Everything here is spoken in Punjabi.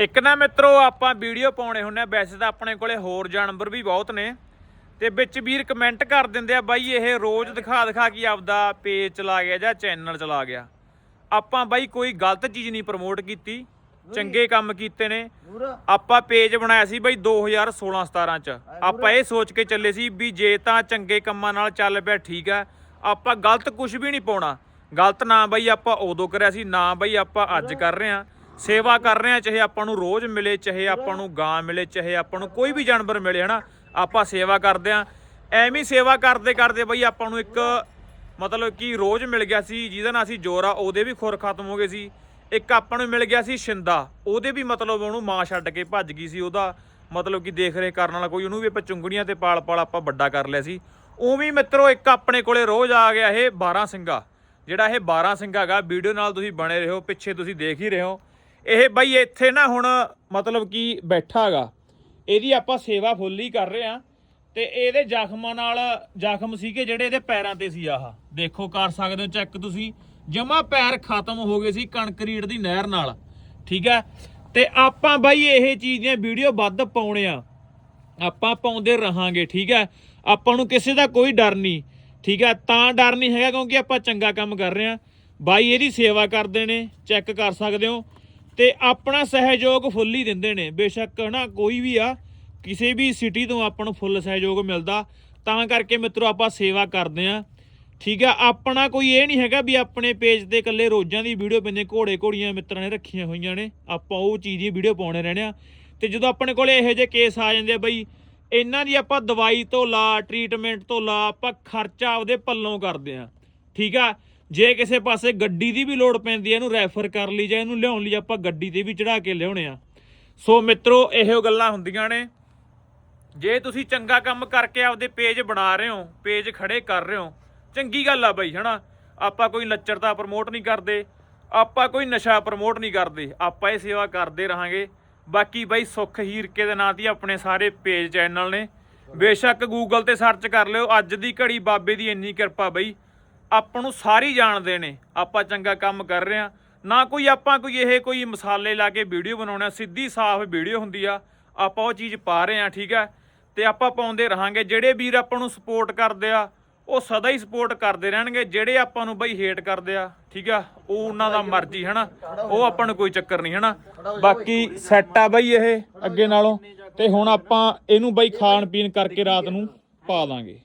ਇੱਕ ਨਾ ਮਿੱਤਰੋ ਆਪਾਂ ਵੀਡੀਓ ਪਾਉਣੇ ਹੁੰਨੇ ਆ। ਵੈਸੇ ਤਾਂ ਆਪਣੇ ਕੋਲੇ ਹੋਰ ਜਾਨਵਰ ਵੀ ਬਹੁਤ ਨੇ। ਤੇ ਵਿੱਚ ਵੀਰ ਕਮੈਂਟ ਕਰ ਦਿੰਦੇ ਆ ਬਾਈ ਇਹ ਰੋਜ਼ ਦਿਖਾ ਦਿਖਾ ਕੇ ਆਪਦਾ ਪੇਜ ਚਲਾ ਗਿਆ ਜਾਂ ਚੈਨਲ ਚਲਾ ਗਿਆ। ਆਪਾਂ ਬਾਈ ਕੋਈ ਗਲਤ ਚੀਜ਼ ਨਹੀਂ ਪ੍ਰਮੋਟ ਕੀਤੀ। ਚੰਗੇ ਕੰਮ ਕੀਤੇ ਨੇ। ਆਪਾਂ ਪੇਜ ਬਣਾਇਆ ਸੀ ਬਾਈ 2016 17 ਚ। ਆਪਾਂ ਇਹ ਸੋਚ ਕੇ ਚੱਲੇ ਸੀ ਵੀ ਜੇ ਤਾਂ ਚੰਗੇ ਕੰਮਾਂ ਨਾਲ ਚੱਲ ਪਿਆ ਠੀਕ ਆ। ਆਪਾਂ ਗਲਤ ਕੁਝ ਵੀ ਨਹੀਂ ਪਾਉਣਾ। ਗਲਤ ਨਾ ਬਾਈ ਆਪਾਂ ਉਦੋਂ ਕਰਿਆ ਸੀ ਨਾ ਬਾਈ ਆਪਾਂ ਅੱਜ ਕਰ ਰਹੇ ਆ ਸੇਵਾ ਕਰ ਰਹੇ ਆ ਚਾਹੇ ਆਪਾਂ ਨੂੰ ਰੋਜ਼ ਮਿਲੇ, ਚਾਹੇ ਆਪਾਂ ਨੂੰ ਗਾਂ ਮਿਲੇ, ਚਾਹੇ ਆਪਾਂ ਨੂੰ ਕੋਈ ਵੀ ਜਾਨਵਰ ਮਿਲੇ, ਹਨਾ? ਆਪਾਂ ਸੇਵਾ ਕਰਦੇ ਆ ਐਵੇਂ ਸੇਵਾ ਕਰਦੇ ਕਰਦੇ ਬਈ ਆਪਾਂ ਨੂੰ ਇੱਕ ਮਤਲਬ ਕਿ ਰੋਜ਼ ਮਿਲ ਗਿਆ ਸੀ, ਜਿਹਦਾ ਨਾਲ ਸੀ ਜੋਰਾ, ਉਹਦੇ ਵੀ ਖੁਰ ਖਤਮ ਹੋ ਗਏ ਸੀ। ਇੱਕ ਆਪਾਂ ਨੂੰ ਮਿਲ ਗਿਆ ਸੀ ਸ਼ਿੰਦਾ, ਉਹਦੇ ਵੀ ਮਤਲਬ ਉਹਨੂੰ ਮਾਂ ਛੱਡ ਕੇ ਭੱਜ ਗਈ ਸੀ, ਉਹਦਾ ਮਤਲਬ ਕਿ ਦੇਖ ਰੇਖ ਕਰਨ ਵਾਲਾ ਕੋਈ, ਉਹਨੂੰ ਵੀ ਆਪਾਂ ਚੁੰਗੜੀਆਂ ਤੇ ਪਾਲ ਪਾਲ ਆਪਾਂ ਵੱਡਾ ਕਰ ਲਿਆ ਸੀ। ਉਵੇਂ ਹੀ ਮਿੱਤਰੋ, ਇੱਕ ਆਪਣੇ ਕੋਲੇ ਰੋਜ਼ ਆ ਗਿਆ ਇਹ 12 ਸਿੰਘਾ। ਜਿਹੜਾ ਇਹ 12 ਸਿੰਘਾ ਹੈਗਾ, ਵੀਡੀਓ ਨਾਲ ਤੁਸੀਂ ਬਣੇ ਰਹੋ, ਪਿੱਛੇ ਤੁਸੀਂ ਦੇਖ ਹੀ ਰਹੇ ਹੋ। ਇਹ ਬਾਈ ਇੱਥੇ ਨਾ ਹੁਣ ਮਤਲਬ ਕਿ ਬੈਠਾ ਹੈਗਾ। ਇਹਦੀ ਆਪਾਂ ਸੇਵਾ ਫੁੱਲ ਹੀ ਕਰ ਰਹੇ ਆ ਤੇ ਇਹਦੇ ਜ਼ਖਮਾਂ ਨਾਲ ਜ਼ਖਮ ਸੀਗੇ ਜਿਹੜੇ ਇਹਦੇ ਪੈਰਾਂ ਤੇ ਸੀ ਆਹ। ਦੇਖੋ, ਕਰ ਸਕਦੇ ਹੋ ਚੈੱਕ ਤੁਸੀਂ। ਜਮਾ ਪੈਰ ਖਤਮ ਹੋ ਗਏ ਸੀ ਕੰਕਰੀਟ ਦੀ ਨਹਿਰ ਨਾਲ। ਠੀਕ ਹੈ? ਤੇ ਆਪਾਂ ਬਾਈ ਇਹ ਚੀਜ਼ ਦੀਆਂ ਵੀਡੀਓ ਵੱਧ ਪਾਉਣੇ ਆ। ਆਪਾਂ ਪਾਉਂਦੇ ਰਹਾਂਗੇ, ਠੀਕ ਹੈ? ਆਪਾਂ ਨੂੰ ਕਿਸੇ ਦਾ ਕੋਈ ਡਰ ਨਹੀਂ। ਠੀਕ ਹੈ? ਤਾਂ ਡਰ ਨਹੀਂ ਹੈਗਾ ਕਿਉਂਕਿ ਆਪਾਂ ਚੰਗਾ ਕੰਮ ਕਰ ਰਹੇ ਆ ਬਾਈ ਇਹਦੀ ਸੇਵਾ ਕਰਦੇ ਨੇ ਚੈੱਕ ਕਰ ਸਕਦੇ ਹੋ। ਤੇ ਆਪਣਾ ਸਹਿਯੋਗ ਫੁੱਲ ਹੀ ਦਿੰਦੇ ਨੇ। ਬੇਸ਼ੱਕ ਹਨਾ, ਕੋਈ ਵੀ ਆ, ਕਿਸੇ ਵੀ ਸਿਟੀ ਤੋਂ ਆਪਾਂ ਨੂੰ ਫੁੱਲ ਸਹਿਯੋਗ ਮਿਲਦਾ। ਤਾਂ ਕਰਕੇ ਮਿੱਤਰੋ, ਆਪਾਂ ਸੇਵਾ ਕਰਦੇ ਆ ਠੀਕ ਆ, ਆਪਣਾ ਕੋਈ ਇਹ ਨਹੀਂ ਹੈਗਾ ਵੀ ਆਪਣੇ ਪੇਜ ਤੇ ਇਕੱਲੇ ਰੋਜ਼ਾਂ ਦੀ ਵੀਡੀਓ ਪੈਂਦੇ ਘੋੜੇ ਘੋੜੀਆਂ ਮਿੱਤਰਾਂ ਨੇ ਰੱਖੀਆਂ ਹੋਈਆਂ ਨੇ। ਆਪਾਂ ਉਹ ਚੀਜ਼ ਦੀ ਵੀਡੀਓ ਪਾਉਣੇ ਰਹਿਣੇ ਆ ਤੇ ਜਦੋਂ ਆਪਣੇ ਕੋਲ ਇਹੋ ਜਿਹੇ ਕੇਸ ਆ ਜਾਂਦੇ ਆ ਬਈ, ਇਹਨਾਂ ਦੀ ਆਪਾਂ ਦਵਾਈ ਤੋਂ ਲਾ ਟ੍ਰੀਟਮੈਂਟ ਤੋਂ ਲਾ, ਆਪਾਂ ਖਰਚਾ ਆਪਦੇ ਪੱਲੋਂ ਕਰਦੇ ਆ ਠੀਕ ਆ ਜੇ ਕਿਸੇ ਪਾਸੇ ਗੱਡੀ ਦੀ ਵੀ ਲੋੜ ਪੈਂਦੀ ਹੈ, ਇਹਨੂੰ ਰੈਫਰ ਕਰ ਲਈ ਜਾਂ ਇਹਨੂੰ ਲਿਆਉਣ ਲਈ ਆਪਾਂ ਗੱਡੀ ਤੇ ਵੀ ਚੜਾ ਕੇ ਲਿਆਉਣੇ ਆ। ਸੋ ਮਿੱਤਰੋ, ਇਹੋ ਗੱਲਾਂ ਹੁੰਦੀਆਂ ਨੇ। ਜੇ ਤੁਸੀਂ ਚੰਗਾ ਕੰਮ ਕਰਕੇ ਆਪਦੇ ਪੇਜ ਬਣਾ ਰਹੇ ਹੋ, ਪੇਜ ਖੜੇ ਕਰ ਰਹੇ ਹੋ, ਚੰਗੀ ਗੱਲ ਆ ਬਾਈ, ਹਨਾ? ਆਪਾਂ ਕੋਈ ਲੱਚਰਤਾ ਪ੍ਰਮੋਟ ਨਹੀਂ ਕਰਦੇ, ਆਪਾਂ ਕੋਈ ਨਸ਼ਾ ਪ੍ਰਮੋਟ ਨਹੀਂ ਕਰਦੇ, ਆਪਾਂ ਇਹ ਸੇਵਾ ਕਰਦੇ ਰਹਾਂਗੇ। ਬਾਕੀ ਬਾਈ, ਸੁੱਖ ਹੀਰਕੇ ਦੇ ਨਾਂ ਤੇ ਆਪਣੇ ਸਾਰੇ ਪੇਜ ਚੈਨਲ ਨੇ। ਬੇਸ਼ੱਕ ਗੂਗਲ ਤੇ ਸਰਚ ਕਰ ਲਿਓ, ਅੱਜ ਦੀ ਘੜੀ ਬਾਬੇ ਦੀ ਇੰਨੀ ਕਿਰਪਾ ਬਈ। ਆਪਾਂ ਨੂੰ ਸਾਰੀ ਜਾਣਦੇ ਨੇ, ਆਪਾਂ ਚੰਗਾ ਕੰਮ ਕਰ ਰਹੇ ਆ ਨਾ ਕੋਈ ਆਪਾਂ ਕੋਈ ਇਹ ਕੋਈ ਮਸਾਲੇ ਲਾ ਕੇ ਵੀਡੀਓ ਬਣਾਉਣਾ ਸਿੱਧੀ ਸਾਫ਼ ਵੀਡੀਓ ਹੁੰਦੀ ਆ, ਆਪਾਂ ਉਹ ਚੀਜ਼ ਪਾ ਰਹੇ ਆ ਠੀਕ ਆ ਤੇ ਆਪਾਂ ਪਾਉਂਦੇ ਰਹਾਂਗੇ, ਜਿਹੜੇ ਵੀਰ ਆਪਾਂ ਨੂੰ ਸਪੋਰਟ ਕਰਦੇ ਆ, ਉਹ ਸਦਾ ਹੀ ਸਪੋਰਟ ਕਰਦੇ ਰਹਿਣਗੇ, ਜਿਹੜੇ ਆਪਾਂ ਨੂੰ ਬਈ ਹੇਟ ਕਰਦੇ ਆ, ਠੀਕ ਆ? ਉਹ ਉਹਨਾਂ ਦਾ ਮਰਜ਼ੀ, ਹਨਾ? ਉਹ ਆਪਾਂ ਨੂੰ ਕੋਈ ਚੱਕਰ ਨਹੀਂ, ਹਨਾ? ਬਾਕੀ ਸੈੱਟ ਆ ਬਈ ਇਹ, ਅੱਗੇ ਨਾਲੋਂ। ਤੇ ਹੁਣ ਆਪਾਂ ਇਹਨੂੰ ਬਈ ਖਾਣ ਪੀਣ ਕਰਕੇ ਰਾਤ ਨੂੰ ਪਾ ਦਾਂਗੇ।